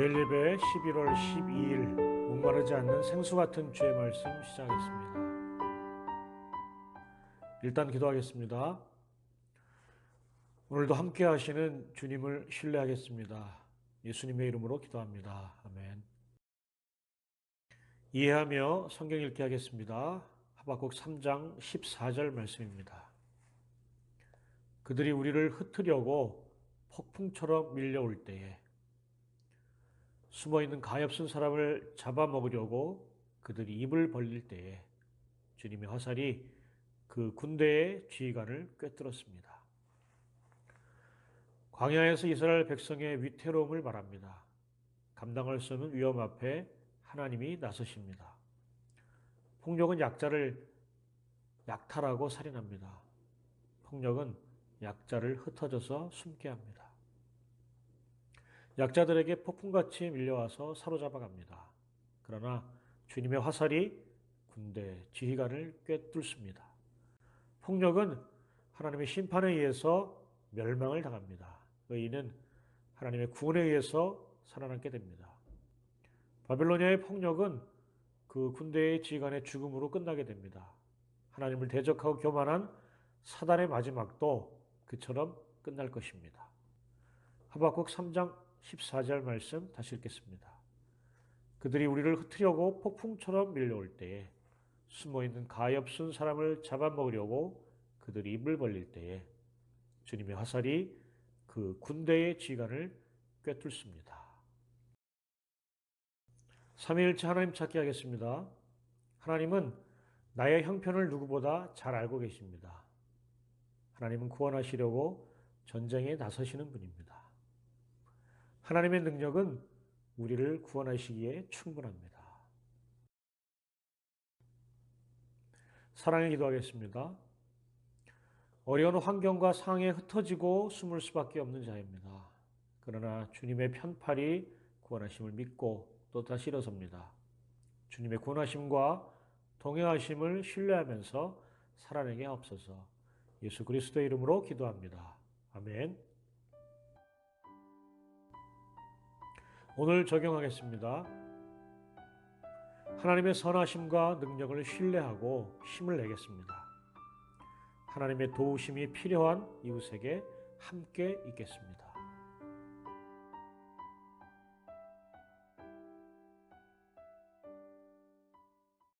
예배 11월 12일 목마르지 않는 생수 같은 주의 말씀 시작하겠습니다. 일단 기도하겠습니다. 오늘도 함께 하시는 주님을 신뢰하겠습니다. 예수님의 이름으로 기도합니다. 아멘. 이해하며 성경 읽기 하겠습니다. 하박국 3장 14절 말씀입니다. 그들이 우리를 흩으려고 폭풍처럼 밀려올 때에 숨어 있는 가엾은 사람을 잡아먹으려고 그들이 입을 벌릴 때에 주님의 화살이 그 군대의 지휘관을 꿰뚫었습니다. 광야에서 이스라엘 백성의 위태로움을 말합니다. 감당할 수 없는 위험 앞에 하나님이 나서십니다. 폭력은 약자를 약탈하고 살인합니다. 폭력은 약자를 흩어져서 숨게 합니다. 약자들에게 폭풍같이 밀려와서 사로잡아 갑니다. 그러나 주님의 화살이 군대 지휘관을 꿰뚫습니다. 폭력은 하나님의 심판에 의해서 멸망을 당합니다. 의인은 하나님의 구원에 의해서 살아남게 됩니다. 바빌로니아의 폭력은 그 군대의 지휘관의 죽음으로 끝나게 됩니다. 하나님을 대적하고 교만한 사단의 마지막도 그처럼 끝날 것입니다. 하박국 3장 14절 말씀 다시 읽겠습니다. 그들이 우리를 흩으려고 폭풍처럼 밀려올 때에 숨어 있는 가엾은 사람을 잡아먹으려고 그들이 입을 벌릴 때에 주님의 화살이 그 군대의 지휘관을 꿰뚫습니다. 삼위일체 하나님 찾기 하겠습니다. 하나님은 나의 형편을 누구보다 잘 알고 계십니다. 하나님은 구원하시려고 전쟁에 나서시는 분입니다. 하나님의 능력은 우리를 구원하시기에 충분합니다. 사랑에 기도하겠습니다. 어려운 환경과 상황에 흩어지고 숨을 수밖에 없는 자입니다. 그러나 주님의 편팔이 구원하심을 믿고 또 다시 일어섭니다. 주님의 구원하심과 동행하심을 신뢰하면서 살아내게 없어서 예수 그리스도의 이름으로 기도합니다. 아멘. 오늘 적용하겠습니다. 하나님의 선하심과 능력을 신뢰하고 힘을 내겠습니다. 하나님의 도우심이 필요한 이웃에게 함께 있겠습니다.